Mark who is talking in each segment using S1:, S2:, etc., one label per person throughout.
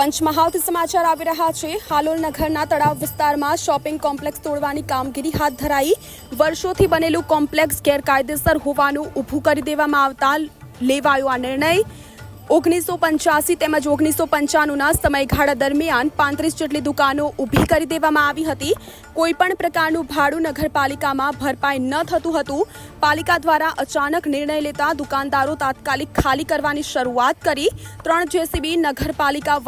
S1: પંચમહાલથી સમાચાર આવી રહ્યા છે. હાલોલ નગરના તળાવ વિસ્તારમાં શોપિંગ કોમ્પ્લેક્સ તોડવાની કામગીરી હાથ ધરાઈ. વર્ષોથી બનેલું કોમ્પ્લેક્સ ગેરકાયદેસર હોવાનું ઊભું કરી દેવામાં આવતા લેવાયો આ નિર્ણય. ઓગણીસો પંચ્યાસી તેમજ ઓગણીસો પંચાણુંના સમયગાળા દરમિયાન પાંત્રીસ જેટલી દુકાનો ઊભી કરી દેવામાં આવી હતી. કોઈપણ પ્રકારનું ભાડું નગરપાલિકામાં ભરપાઈ ન થતું હતું. પાલિકા દ્વારા અચાનક નિર્ણય લેતા દુકાનદારો તાત્કાલિક ખાલી કરવાની શરૂઆત કરી. ત્રણ જેસીબી નગરપાલિકા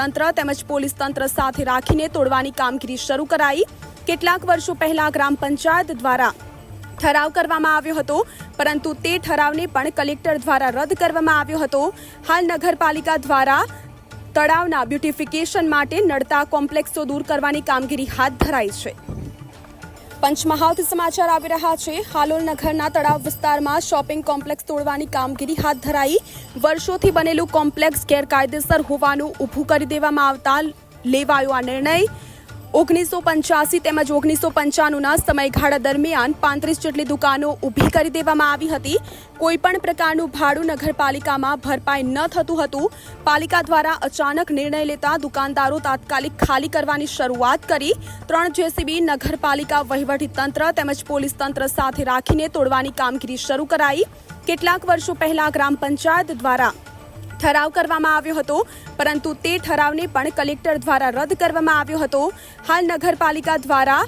S1: તંત્ર તેમજ પોલીસ તંત્ર સાથે રાખીને તોડવાની કામગીરી શરૂ કરાઈ. કેટલાક વર્ષો પહેલા ગ્રામ પંચાયત દ્વારા ઠરાવ કરવામાં આવ્યો હતો, પરંતુ તે ઠરાવને પણ કલેક્ટર દ્વારા રદ કરવામાં આવ્યો હતો. હાલ નગરપાલિકા દ્વારા તળાવના બ્યુટિફિકેશન માટે નડતા કોમ્પ્લેક્સો દૂર કરવાની કામગીરી હાથ ધરાઈ છે. પંચમહાલથી સમાચાર આવી રહ્યા છે. હાલોલ નગરના તળાવ વિસ્તારમાં શોપિંગ કોમ્પ્લેક્સ તોડવાની કામગીરી હાથ ધરાઈ. વર્ષોથી બનેલું કોમ્પ્લેક્સ ગેરકાયદેસર હોવાનું ઊભું કરી દેવામાં આવતા લેવાયો આ નિર્ણય. ઓગણીસો પંચ્યાસી તેમજ ઓગણીસો પંચાણુંના સમયગાળા દરમિયાન પાંત્રીસ જેટલી દુકાનો ઊભી કરી દેવામાં આવી હતી. કોઈપણ પ્રકારનું ભાડું નગરપાલિકામાં ભરપાઈ ન થતું હતું. પાલિકા દ્વારા અચાનક નિર્ણય લેતા દુકાનદારો તાત્કાલિક ખાલી કરવાની શરૂઆત કરી. ત્રણ જેસીબી નગરપાલિકા તંત્ર તેમજ પોલીસ તંત્ર સાથે રાખીને તોડવાની કામગીરી શરૂ કરાઈ. કેટલાક વર્ષો પહેલા ગ્રામ પંચાયત દ્વારા ઠરાવ કરવામાં આવ્યો હતો. પરંતુ તે ઠરાવને પણ કલેક્ટર દ્વારા રદ કરવામાં આવ્યો હતો. હાલ નગરપાલિકા દ્વારા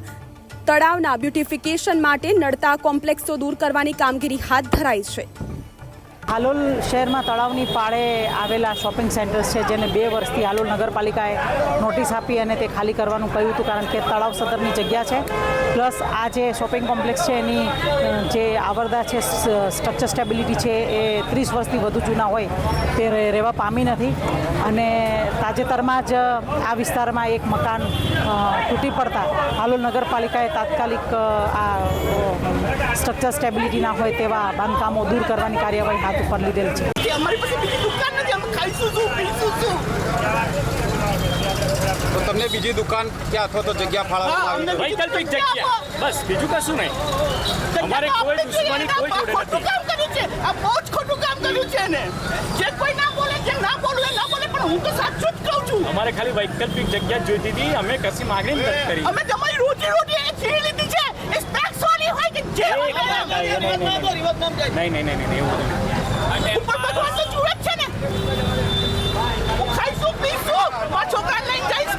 S1: તળાવના બ્યુટિફિકેશન માટે નડતા કોમ્પ્લેક્સો દૂર કરવાની કામગીરી હાથ ધરાઈ છે.
S2: હાલોલ શહેરમાં તળાવની પાળે આવેલા શોપિંગ સેન્ટર્સ છે, જેને બે વર્ષથી હાલોલ નગરપાલિકાએ નોટિસ આપી અને તે ખાલી કરવાનું કહ્યું હતું, કારણ કે તળાવ સદરની જગ્યા છે. પ્લસ આ જે શોપિંગ કોમ્પ્લેક્સ છે, એની જે આવરદા છે સ્ટ્રક્ચર સ્ટેબિલિટી છે, એ ત્રીસ વર્ષથી વધુ જૂના હોય, તે રહે- રહેવા પામી નથી. અને તાજેતરમાં જ આ વિસ્તારમાં એક મકાન તૂટી પડતા હાલોલ નગરપાલિકાએ તાત્કાલિક આ સ્ટ્રક્ચર સ્ટેબિલિટી ના હોય તેવા બાંધકામો દૂર કરવાની કાર્યવાહી હાથ ઉપર લીધેલ છે.
S3: અમારી પાસે બીજી દુકાન નથી અમે ખાઈશું શું પીશું શું
S4: તો તમને બીજી દુકાન કે અથવા તો જગ્યા ફાળવવામાં આવી?
S5: વૈકલ્પિક જગ્યા બસ બીજું કશું નહીં. અમારે કોઈ દુશ્મની કોઈ જોડે
S3: ખોટું
S5: નથી.
S3: કામ કર્યું છે. આ બહુ જ ખોટું કામ કર્યું છે ને જે કોઈ ના બોલે જે ના બોલે ના બોલે પણ હું તો સાચું જ કહું છું.
S5: અમારે ખાલી વૈકલ્પિક જગ્યા જોઈતી હતી. અમે કશી માંગણી નથી કરી.
S3: અમે તમારી રોજી રોટી એ છીણી લીધી છે. એ સ્પેક્સ વાળી હોય કે જે.
S5: નહીં, નહીં, નહીં. નહીં એવું નહીં નહીં એવું બધું
S3: ઉપર બધું તો જુએ જ છે ને હું ખાઈશું પીશું મારા છોકરાને લઈને જઈશ